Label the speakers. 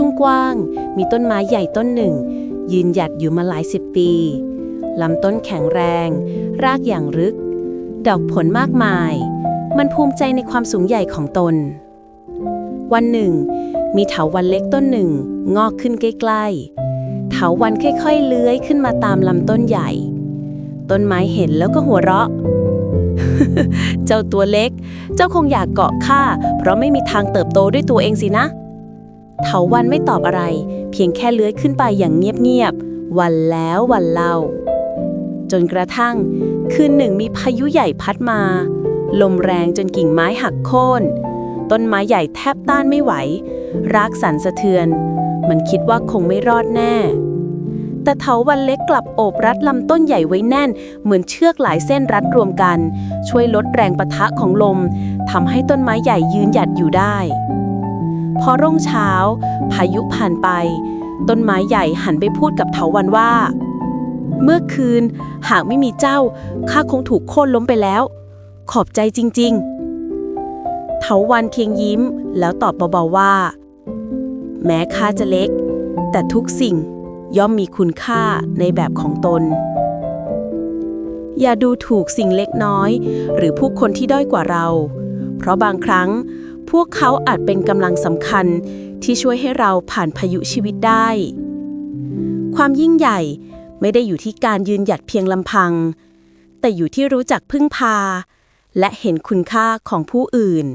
Speaker 1: ทุ่งกว้าง มีต้นไม้ใหญ่ต้นหนึ่ง ยืนหยัดอยู่มาหลายสิบปีลำต้นแข็งแรง รากอย่างลึก ดอกผลมากมาย มันภูมิใจในความสูงใหญ่ของตน วันหนึ่ง มีเถาวันเล็กต้นหนึ่ง งอกขึ้นใกล้ๆ เถาวันค่อยๆ เลื้อยขึ้นมาตามลำต้นใหญ่ ต้นไม้เห็นแล้วก็หัวเราะ เจ้าตัวเล็ก เจ้าคงอยากเกาะข้าเพราะไม่มีทางเติบโตด้วยตัวเองสินะ เถาวันไม่ตอบอะไร เพียงแค่เลื้อยขึ้นไปอย่างเงียบๆ วันแล้ววันเล่า จนกระทั่ง คืนหนึ่งมีพายุใหญ่พัดมา ลมแรงจนกิ่งไม้หักโค่น ต้นไม้ใหญ่แทบต้านไม่ไหว รากสั่นสะเทือน มันคิดว่าคงไม่รอดแน่ แต่เถาวันเล็กกลับโอบรัดลำต้นใหญ่ไว้แน่น เหมือนเชือกหลายเส้นรัดรวมกัน ช่วยลดแรงปะทะของลมทำให้ต้นไม้ใหญ่ยืนหยัดอยู่ได้ พอรุ่งเช้า พายุผ่านไป ต้นไม้ใหญ่หันไปพูดกับเถาวันว่า เมื่อคืน หากไม่มีเจ้า ข้าคงถูกโค่นล้มไปแล้ว ขอบใจจริง ๆ เถาวันเพียงยิ้มแล้วตอบเบาๆว่า แม้ข้าจะเล็ก แต่ทุกสิ่งย่อมมีคุณค่าในแบบของตน อย่าดูถูกสิ่งเล็กน้อย หรือผู้คนที่ด้อยกว่าเรา เพราะบางครั้ง พวกเขาอาจเป็นกำลังสำคัญที่ช่วยให้เราผ่านพายุชีวิตได้ ความยิ่งใหญ่ไม่ได้อยู่ที่การยืนหยัดเพียงลำพัง แต่อยู่ที่รู้จักพึ่งพา และเห็นคุณค่าของผู้อื่น